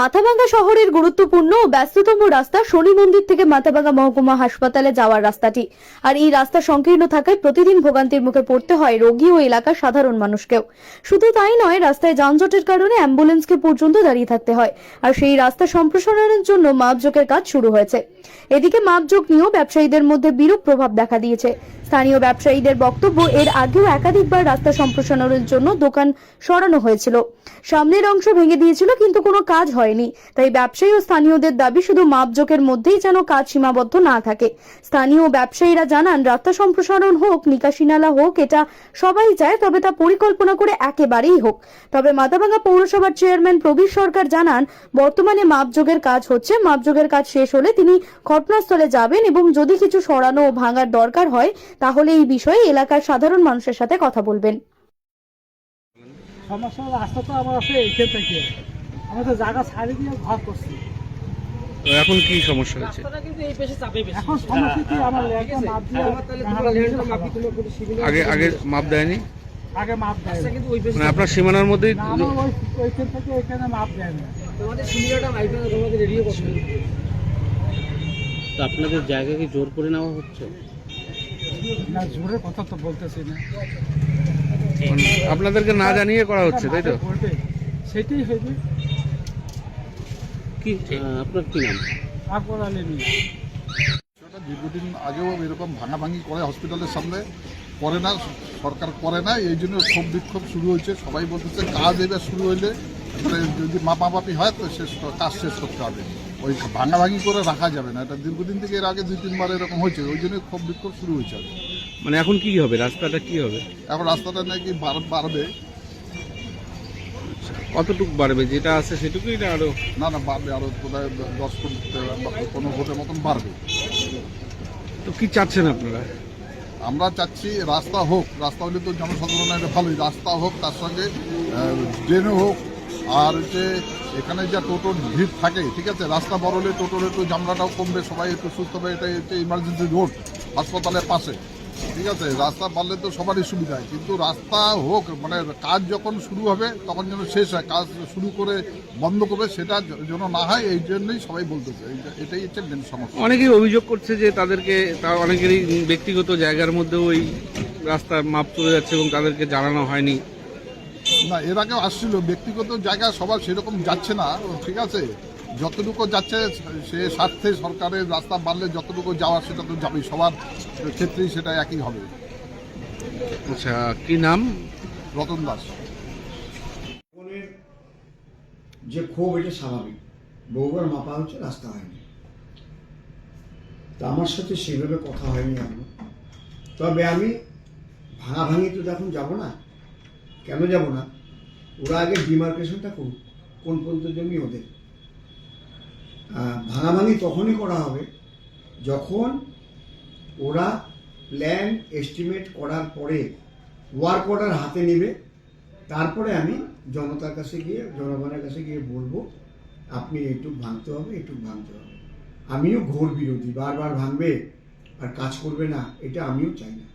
মাথাভাঙ্গা শহরের গুরুত্বপূর্ণ ও ব্যস্ততম রাস্তা শনি মন্দির থেকে মাথাভাঙ্গা মহকুমা হাসপাতালে যাওয়ার রাস্তাটি। আর এই রাস্তা সংকীর্ণ থাকায় প্রতিদিন ভোগান্তির মুখে পড়তে হয় রোগী ও এলাকার সাধারণ মানুষকেও। শুধু তাই নয়, রাস্তায় যানজটের কারণে অ্যাম্বুলেন্সকে পর্যন্ত দাঁড়িয়ে থাকতে হয়। আর সেই রাস্তা সম্প্রসারণের জন্য মাপজোকের কাজ শুরু হয়েছে। এদিকে মাপজোক নিয়েও ব্যবসায়ীদের মধ্যে বিরূপ প্রভাব দেখা দিয়েছে। স্থানীয় ব্যবসায়ীদের বক্তব্য এর আগেও একাধিকবার রাস্তা সম্প্রসারণের জন্য দোকান সরানো হয়েছিল। সামনের অংশ ভেঙে দিয়েছিল, কিন্তু কোনো কাজ হয়নি। তাই ব্যবসায়ী ও স্থানীয়দের দাবি শুধু মাপজোকের মধ্যেই যেন কাজ সীমাবদ্ধ না থাকে। স্থানীয় ব্যবসায়ীরা জানান, রাস্তা সম্প্রসারণ হোক নিকাশি নালা হোক, এটা সবাই চায়, তবে তা পরিকল্পনা করে একেবারেই হোক। তবে মাথাভাঙ্গা পৌরসভার চেয়ারম্যান প্রবীর সরকার জানান, বর্তমানে মাপজোগের কাজ হচ্ছে মাপজোগের কাজ শেষ হলে তিনি ঘটনাস্থলে যাবেন এবং যদি কিছু সরানো ও ভাঙার দরকার হয় তাহলে এই বিষয়ে এলাকার সাধারণ মানুষের সাথে কথা বলবেন। সমস্যা রাস্তা তো আমার আছে এইখান থেকে আমরা তো জায়গা ছাড়ি দিয়ে ঘর করছি। এখন কি সমস্যা হয়েছে? এখন সমস্যা কি? আমার লেগে মাপ দিয়ে আগে আগে মাপ দেয়নি? আগে মাপ দেয় মানে আপনার সীমানার মধ্যেই না, আমার ওই ওইখান থেকে এখানে মাপ দেয় না তো আপনাদের জায়গা কি জোর করে নেওয়া হচ্ছে? না জোরে কথা তো বলতেছি না। আপনাদেরকে না জানিয়ে করা হচ্ছে তাই তো? সেটাই হবে। কি আপনার কি নাম? আকবর আলী দীর্ঘদিন আগেও এরকম ভাঙাভাঙি করে হসপিটালের সামনে। করে না সরকার করে না এই জন্য ক্ষোভ বিক্ষোভ শুরু হয়েছে। সবাই বলতেছে কাজ এবার শুরু হইলে মানে যদি মাপামাপি হয় তো শেষ কাজ শেষ করতে হবে। ওই ভাঙাভাঙি করে রাখা যাবে না। এটা দীর্ঘদিন থেকে এর আগে দুই তিনবার এরকম হয়েছে। ওই জন্য ক্ষোভ বিক্ষোভ শুরু হয়েছে মানে এখন কি হবে? রাস্তাটা কি হবে? এখন রাস্তাটা নাকি বাড়- বাড়বে। কতটুকু বাড়বে? যেটা আছে সেটুকুই না আরও? না না বাড়বে আরও বোধহয় দশ ফুট কোনো ফুটের মতন বাড়বে। তো কি চাচ্ছেন আপনারা? আমরা চাচ্ছি রাস্তা হোক রাস্তা হলে তো জনসাধারণের ভালোই। রাস্তা হোক তার সঙ্গে ড্রেনও হোক আর হচ্ছে এখানে যা টোটোর ভিড় থাকে, ঠিক আছে? রাস্তা বড় হলে টোটোর একটু জামলাটাও কমবে, সবাই একটু সুস্থ হবে এটা হচ্ছে ইমার্জেন্সি রোড হাসপাতালের পাশে। ঠিক আছে? রাস্তা বাড়লে তো সবারই সুবিধা হয়, কিন্তু রাস্তা হোক মানে কাজ যখন শুরু হবে, তখন যেন শেষ হয়, কাজ শুরু করে বন্ধ করবে, সেটা যেন না হয়, এই জন্যই সবাই বলতেছে। এইটা- এটাই হচ্ছে মেন সমস্যা। অনেকেই অভিযোগ করছে যে তাদেরকে, তার অনেকেরই ব্যক্তিগত জায়গার মধ্যে ওই রাস্তার মাপ চলে যাচ্ছে এবং তাদেরকে জানানো হয়নি। না এর আগেও আসছিল ব্যক্তিগত জায়গা সবার সেরকম যাচ্ছে না ঠিক আছে? যতটুকু যাচ্ছে সে স্বার্থে সরকারের রাস্তা বাড়লে যতটুকু যাওয়ার সেটা তো যাবেই সবার ক্ষেত্রেই সেটা একই হবে। আচ্ছা কি নাম? রতন দাস। যে ক্ষোভ এটা স্বাভাবিক। বহুবার মাপা হচ্ছে রাস্তা হয়নি। তা আমার সাথে সেভাবে কথা হয়নি এখনও। তবে আমি ভাঙাভাঙি তো এখন যাব না কেন যাব না? ওরা আগে ডিমার্কেশনটা করুক, কোন পর্যন্ত জমি ওদের ভাঙাভাঙি তখনই করা হবে যখন ওরা প্ল্যান এস্টিমেট করার পরে ওয়ার্ক অর্ডার হাতে নেবে। তারপরে আমি জনতার কাছে গিয়ে, জনগণের কাছে গিয়ে বলব, আপনি একটু ভাঙতে হবে, একটু ভাঙতে হবে। আমিও ঘোর বিরোধী, বারবার ভাঙবে আর কাজ করবে না, এটা আমিও চাই না।